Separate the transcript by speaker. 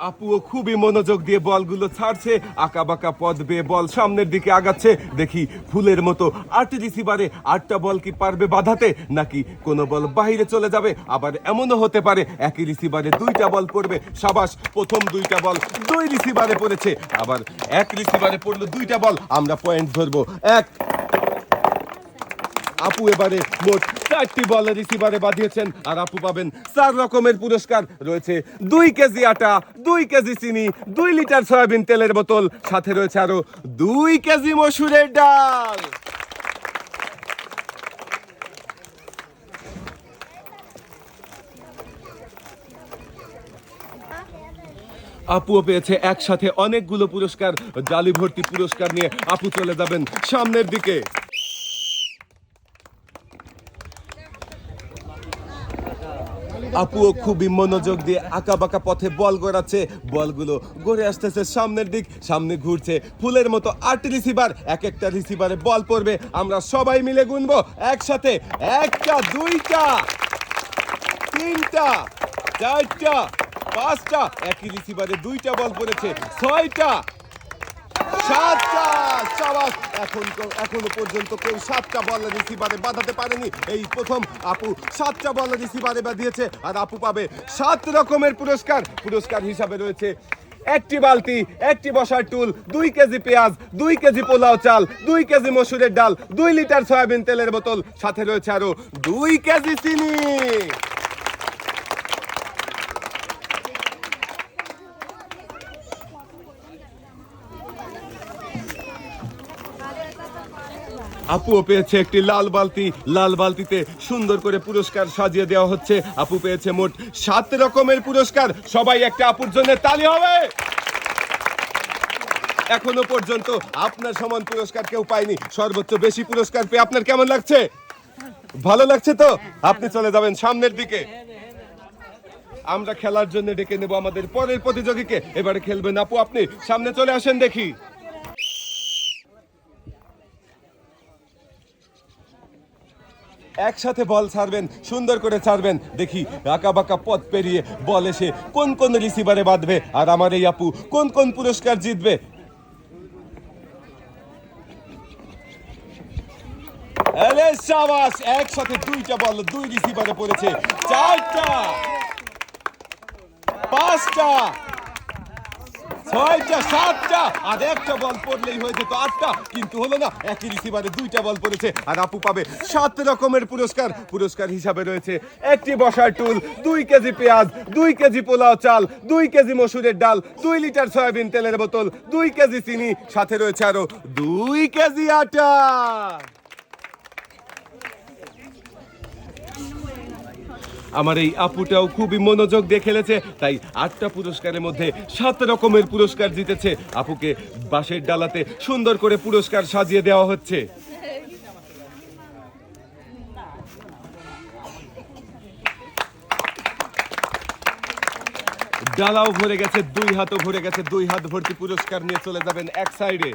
Speaker 1: আপুও খুবই মনোযোগ দিয়ে বলগুলো ছাড়ছে আঁকা বাঁকা পথ বেয়ে বল সামনের দিকে আগাচ্ছে। দেখি ফুলের মতো আটটি রিসিভারে আটটা বল কি পারবে বাধাতে, নাকি কোনো বল বাইরে চলে যাবে, আবার এমনও হতে পারে একই রিসিভারে দুইটা বল পড়বে। সাবাস, প্রথম দুইটা বল দুই রিসিভারে পড়েছে, আবার এক রিসিভারে পড়ল দুইটা বল, আমরা পয়েন্ট ধরবো। এক আপু এবারে মোট চারটি বল রিসিভারে বাঁধিয়েছেন, আর আপু পাবেন চার রকমের পুরস্কার। রয়েছে দুই কেজি আটা, দুই কেজি চিনি, দুই লিটার সয়াবিন তেলের বোতল, সাথে রয়েছে আরও দুই কেজি মসুরের ডাল। আপুও পেয়েছে একসাথে অনেকগুলো পুরস্কার, জালি ভর্তি পুরস্কার নিয়ে আপু চলে যাবেন সামনের দিকে। আপুও খুবই মনোযোগ দিয়ে আঁকা বাঁকা পথে বল গড়াচ্ছে। বলগুলো গড়ে আসতেছে সামনের দিক, সামনে ঘুরছে। ফুলের মতো আট রিসিভার, এক একটা রিসিভারে বল পড়বে। আমরা সবাই মিলে গুনবো একসাথে। একটা, দুইটা, তিনটা, চারটা, পাঁচটা। একই রিসিভারে দুইটা বল পড়েছে। ছয়টা সাতটা, সাবাস। এখন এখনও পর্যন্ত কেউ সাতটা বল রিসিভারে বাঁধাতে পারেনি। এই প্রথম আপু সাতটা বল রিসিভারে বাঁধিয়েছে, আর আপু পাবে সাত রকমের পুরস্কার। পুরস্কার হিসাবে রয়েছে একটি বালতি, একটি বসার টুল, দুই কেজি পেঁয়াজ, দুই কেজি পোলাও চাল, দুই কেজি মসুরের ডাল, দুই লিটার সয়াবিন তেলের বোতল। সাথে রয়েছে আরও দুই কেজি চিনি। আপুও পেয়েছে একটি লাল বালতি। লাল বালতিতে সুন্দর করে পুরস্কার সাজিয়ে দেওয়া হচ্ছে। আপু পেয়েছে মোট সাত রকমের পুরস্কার। সবাই একটা আপুর জন্য তালি হবে। এখনও পর্যন্ত আপনার সমান পুরস্কার কেউ পায়নি। সর্বোচ্চ বেশি পুরস্কার পেয়ে আপনার কেমন লাগছে? ভালো লাগছে তো? আপনি চলে যাবেন সামনের দিকে। আমরা খেলার জন্য ডেকে নেব আমাদের পরের প্রতিযোগীকে। এবারে খেলবেন আপু, আপনি সামনে চলে আসেন দেখি। একসাথে বল ছাড়বেন, সুন্দর করে ছাড়বেন। দেখি আঁকা বাঁকা পথ পেরিয়ে বল এসে কোন কোন রিসিভারে বাঁধবে? আর আমার এই আপু কোন কোন পুরস্কার জিতবে? একসাথে দুইটা বল, দুই রিসিভারে পড়েছে। চারটা, পাঁচটা ছয়টা, সাতটা, আর একটা বল পড়লেই হয়ে যেত আটটা। কিন্তু হলো না, একই রিসিভারে দুইটা বল পড়েছে, আর আপু পাবে সাত রকমের পুরস্কার। পুরস্কার হিসাবে রয়েছে একটি বসার টুল, দুই কেজি পেঁয়াজ, দুই কেজি পোলাও চাল, দুই কেজি মসুরের ডাল, দুই লিটার সয়াবিন তেলের বোতল, দুই কেজি চিনি, সাথে রয়েছে আরও দুই কেজি আটা। আমার এই আপুটাও খুবই মনোযোগ দিয়ে খেলেছে, তাই আটটা পুরস্কারের মধ্যে সাত রকমের পুরস্কার জিতেছে। আপুকে বাঁশের ডালাতে সুন্দর করে পুরস্কার সাজিয়ে দেওয়া হচ্ছে। ডালাও ভরে গেছে, দুই হাতও ভরে গেছে, দুই হাত ভর্তি পুরস্কার নিয়ে চলে যাবেন এক সাইডে।